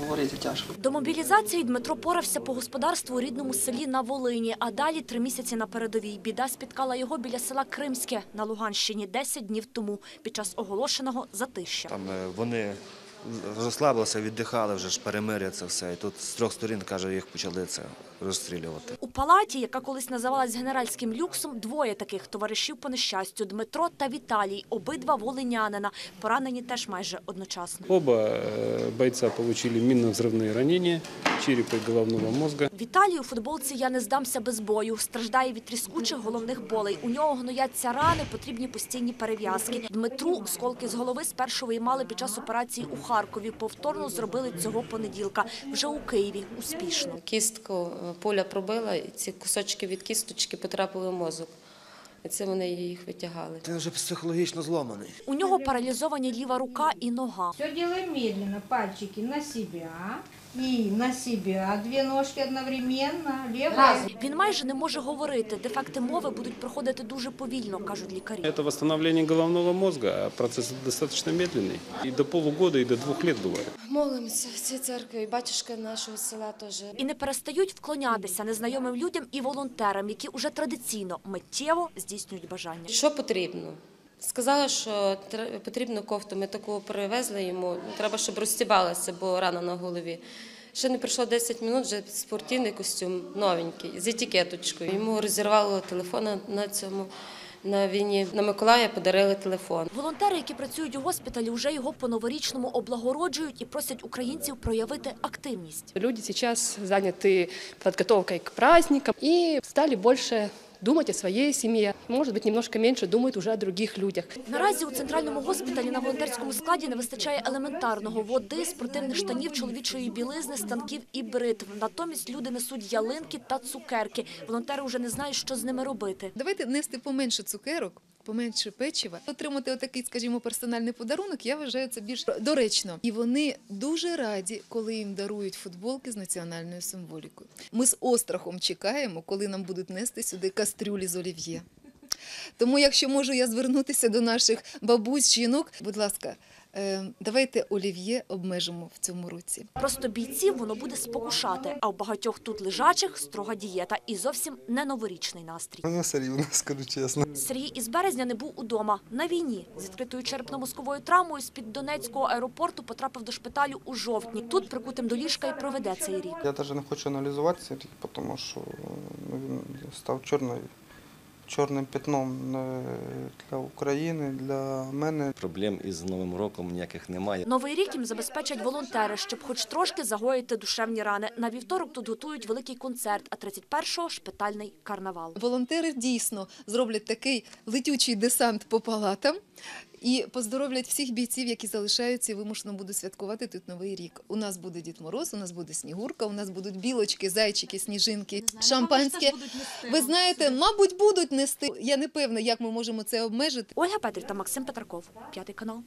Говорити тяжко. До мобілізації Дмитро порався по господарству у рідному селі на Волині, а далі три місяці на передовій. Біда спіткала його біля села Кримське на Луганщині 10 днів тому під час оголошеного затища. Там е, вони розслабилися, віддихали вже ж перемир'я це все. І тут з трьох сторін, каже, їх почали це розстрілювати. У палаті, яка колись називалась генеральським люксом, двоє таких товаришів по нещастю – Дмитро та Віталій, обидва волинянина, поранені теж майже одночасно. Оба э, бойца получили минно-взрывные ранения черепа и головного мозга. Віталій у футболці «Я не здамся без бою» страждає від тріскучих головних болей. У нього гнояться рани, потрібні постійні перев'язки. Дмитру сколки з голови спершу виймали під час операції у Харкові. Повторно зробили цього понеділка. Вже у Києві. Успішно. Кістку е, поля пробила, і ці кусочки від кісточки потрапили в мозок. І це вони їх витягали. Ти вже психологічно зломаний. У нього паралізовані ліва рука і нога. Все делаем медленно. Пальчики на себя и на себя. Две ножки одновременно. Левая. Він майже не може говорити. Дефекти мови будуть проходити дуже повільно, кажуть лікарі. Это восстановление головного мозга, а процесс достаточно медленный. И до полугода, и до двух лет бывает. Молимося в цій церкві, і батюшка нашого села теж. І не перестають вклонятися незнайомим людям і волонтерам, які уже традиційно миттєво здійснюють бажання. Що потрібно? Сказали, що потрібно кофту. Ми таку привезли йому. Треба, щоб розстібалася, бо рана на голові. Ще не пройшло 10 минут, вже спортивний костюм новенький, з етикеточкою. Йому розірвало телефон на- на цьому на війні. На Миколая подарили телефон. Волонтери, які працюють у госпіталі, вже його по-новорічному облагороджують і просять українців проявити активність. Люди зараз зайняті підготовкою к праздникам і стали больше думать о своей семье. Может быть, немножко менше думають уже о других людях. Наразі у центральному госпіталі на волонтерському складі не вистачає елементарного води, спортивних штанів, чоловічої білизни, станків і бритв. Натомість люди несуть ялинки та цукерки. Волонтери вже не знають, що з ними робити. Давайте нести поменше цукерок, поменше печива. Отримати отакий, скажімо, персональний подарунок, я вважаю це більш доречно. І вони дуже раді, коли їм дарують футболки з національною символікою. Ми з острахом чекаємо, коли нам будуть нести сюди кастрюлі з олів'є. Тому, якщо можу я звернутися до наших бабусь, жінок, будь ласка, давайте олів'є обмежимо в цьому році. Просто бійців воно буде спокушати, а у багатьох тут лежачих строга дієта і зовсім не новорічний настрій. Мені все рівно, скажу чесно. Сергій із березня не був удома на війні. З відкритою черепно-мозковою травмою з-під Донецького аеропорту потрапив до шпиталю у жовтні. Тут прикутим до ліжка і проведе цей рік. Я навіть не хочу аналізувати цей рік, тому що ну, він став чорною, чорним пятном е, для України, для мене. Проблем із Новим роком ніяких немає. Новий рік їм забезпечать волонтери, щоб хоч трошки загоїти душевні рани. На вівторок тут готують великий концерт, а 31-го – шпитальний карнавал. Волонтери дійсно зроблять такий летючий десант по палатам і поздоровлять всіх бійців, які залишаються і вимушено будуть святкувати тут новий рік. У нас буде Дід Мороз, у нас буде Снігурка, у нас будуть білочки, зайчики, сніжинки, шампанське. Ви знаєте, мабуть, будуть нести. Я не певна, як ми можемо це обмежити. Ольга Петрів та Максим Петраков. П'ятий канал.